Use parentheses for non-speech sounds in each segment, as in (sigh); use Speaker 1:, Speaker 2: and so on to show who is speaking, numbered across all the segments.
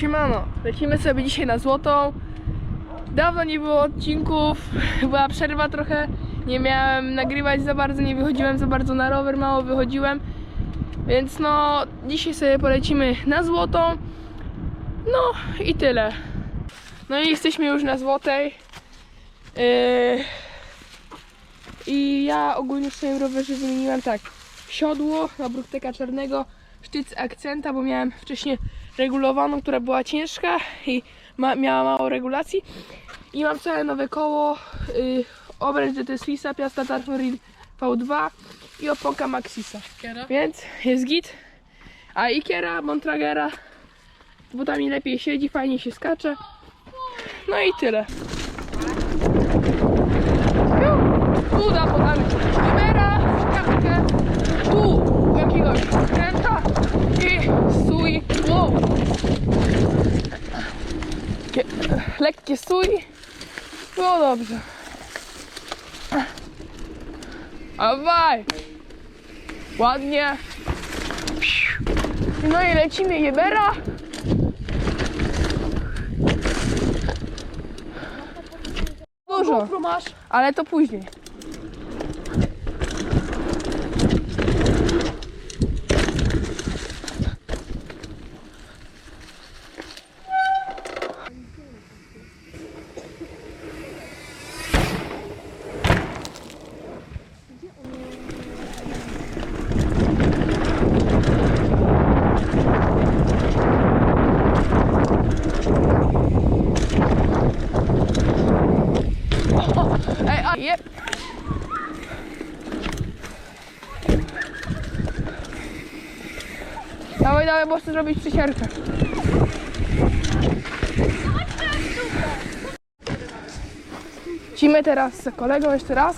Speaker 1: Siemano, lecimy sobie dzisiaj na złotą. Dawno nie było odcinków, (laughs) była przerwa trochę. Nie miałem nagrywać za bardzo, nie wychodziłem za bardzo na rower, mało wychodziłem. Więc no, dzisiaj sobie polecimy na złotą. No i tyle. No i jesteśmy już na złotej. Yy... I ja ogólnie w swoim rowerze wymieniłem tak siodło na brukteka czarnego, sztyc akcenta, bo miałem wcześniej regulowaną, która była ciężka i ma, miała mało regulacji. I mam całe nowe koło, y, obręcz DT Swissa, Piasta Tarforil V2 i oponka Maxisa. Więc jest git. A Ikiera, Montragera z butami lepiej siedzi, fajnie się skacze. No i tyle. Tu da podamy kamera, szkawkę, tu jakiegoś kręta i stój. Wow. Takie lekkie stój. No dobrze. Awaj. Ładnie. No i lecimy jebera. Dużo,
Speaker 2: masz?
Speaker 1: ale to później. A, jep. Dawaj, dawaj, bo chcę zrobić przysierkę. Lecimy teraz z kolegą jeszcze raz.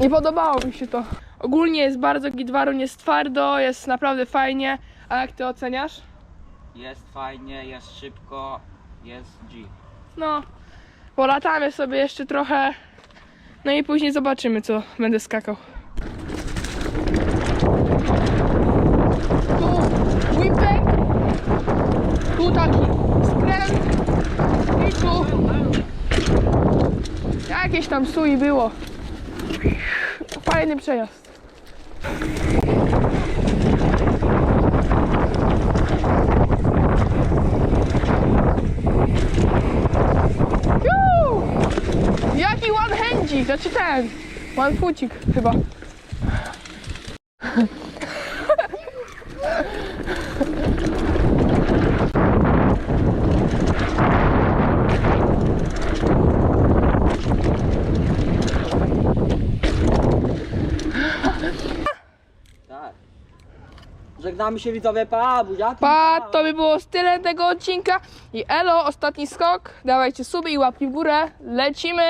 Speaker 1: Nie podobało mi się to. Ogólnie jest bardzo gitwaru, jest twardo, jest naprawdę fajnie. A jak ty oceniasz?
Speaker 2: Jest fajnie, jest szybko, jest G.
Speaker 1: No, polatamy sobie jeszcze trochę. No i później zobaczymy, co będę skakał. Tu whipek, tu taki skręt i tu jakieś tam sui było. Fajny przejazd. Juuu! Jaki one handzik, znaczy ten, one chyba.
Speaker 2: Tak. Żegnamy się widzowie, pa, buziaki.
Speaker 1: Pa, to by było tyle tego odcinka. I elo, ostatni skok. Dawajcie suby i łapki w górę. Lecimy.